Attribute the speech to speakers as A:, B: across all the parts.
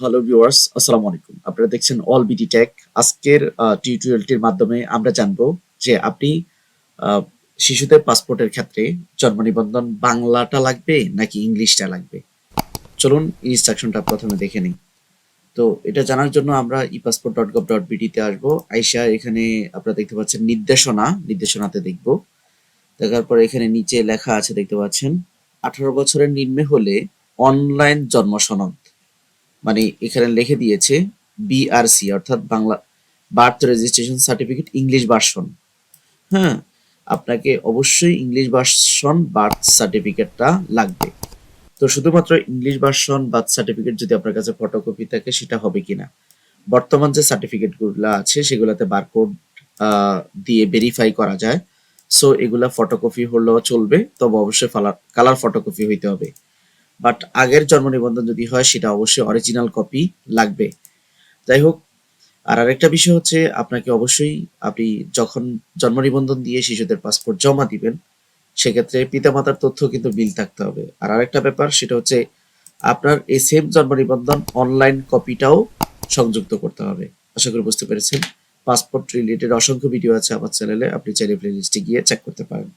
A: Hello viewers আসসালামু আলাইকুম। আপনারা দেখছেন অল বিডি টেক আজকের টিউটোরিয়ালটির মাধ্যমে আমরা জানব যে আপনি শিশুদের পাসপোর্টের ক্ষেত্রে জন্ম নিবন্ধন বাংলাটা লাগবে নাকি ইংলিশটা লাগবে? চলুন ইনস্ট্রাকশনটা প্রথমে দেখে নিই। তো এটা জানার জন্য আমরা e passport dot gov dot বিডিতে আসব। আইসা এখানে আপনারা দেখতে পাচ্ছেন নির্দেশনা, নির্দেশনাতে দেখব। দেখার পর এখানে নিচে লেখা আছে, দেখতে পাচ্ছেন, আঠারো বছরের নিম্নে হলে অনলাইন জন্ম সনদ। মানে এখানে লিখে দিয়েছে বিআরসি অর্থাৎ Bangla birth registration certificate English version হ্যাঁ আপনাকে অবশ্যই ইংলিশ ভার্সন বার্থ সার্টিফিকেটটা লাগবে। তো শুধুমাত্র ইংলিশ ভার্সন বার্থ সার্টিফিকেট যদি আপনার কাছে ফটোকপি থাকে, সেটা হবে কিনা? বর্তমান যে সার্টিফিকেটগুলো আছে, সেগুলোতে বারকোড দিয়ে ভেরিফাই করা যায়। সো এগুলা ফটোকপি হলেও চলবে, তবে অবশ্যই কালার ফটোকপি হইতে হবে। বাট আগের জন্ম নিবন্ধন যদি হয়, সেটা অবশ্যই অরিজিনাল কপি লাগবে। যাই হোক, আর আরেকটা বিষয় হচ্ছে, আপনাকে অবশ্যই আপনি যখন জন্ম নিবন্ধন দিয়ে শিশুদের পাসপোর্ট জমা দিবেন, সেক্ষেত্রে পিতামাতার তথ্য কিন্তু বিল থাকতে হবে। আর আরেকটা ব্যাপার, সেটা হচ্ছে আপনার এই সেম জন্ম নিবন্ধন অনলাইন কপিটাও সংযুক্ত করতে হবে। আশা করি বুঝতে পেরেছেন। পাসপোর্ট রিলেটেড অসংখ্য ভিডিও আছে আমার চ্যানেলে আপনি চাইলে প্লেলিস্টে গিয়ে চেক করতে পারেন।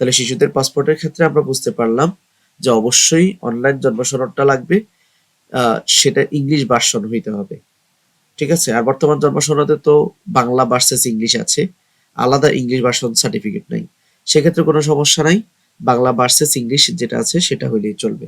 A: তাহলে শিশুদের পাসপোর্টের ক্ষেত্রে আমরা বুঝতে পারলাম যে অবশ্যই অনলাইন জন্ম সনদটা লাগবে সেটা ইংলিশ ভার্সন হইতে হবে। ঠিক আছে? আর বর্তমান জন্ম সনদে তো বাংলা ভার্সেস ইংলিশ আছে, আলাদা ইংলিশ ভার্সন সার্টিফিকেট নাই। সেক্ষেত্রে কোনো সমস্যা নাই, বাংলা ভার্সেস ইংলিশ যেটা আছে সেটা হইলেই চলবে।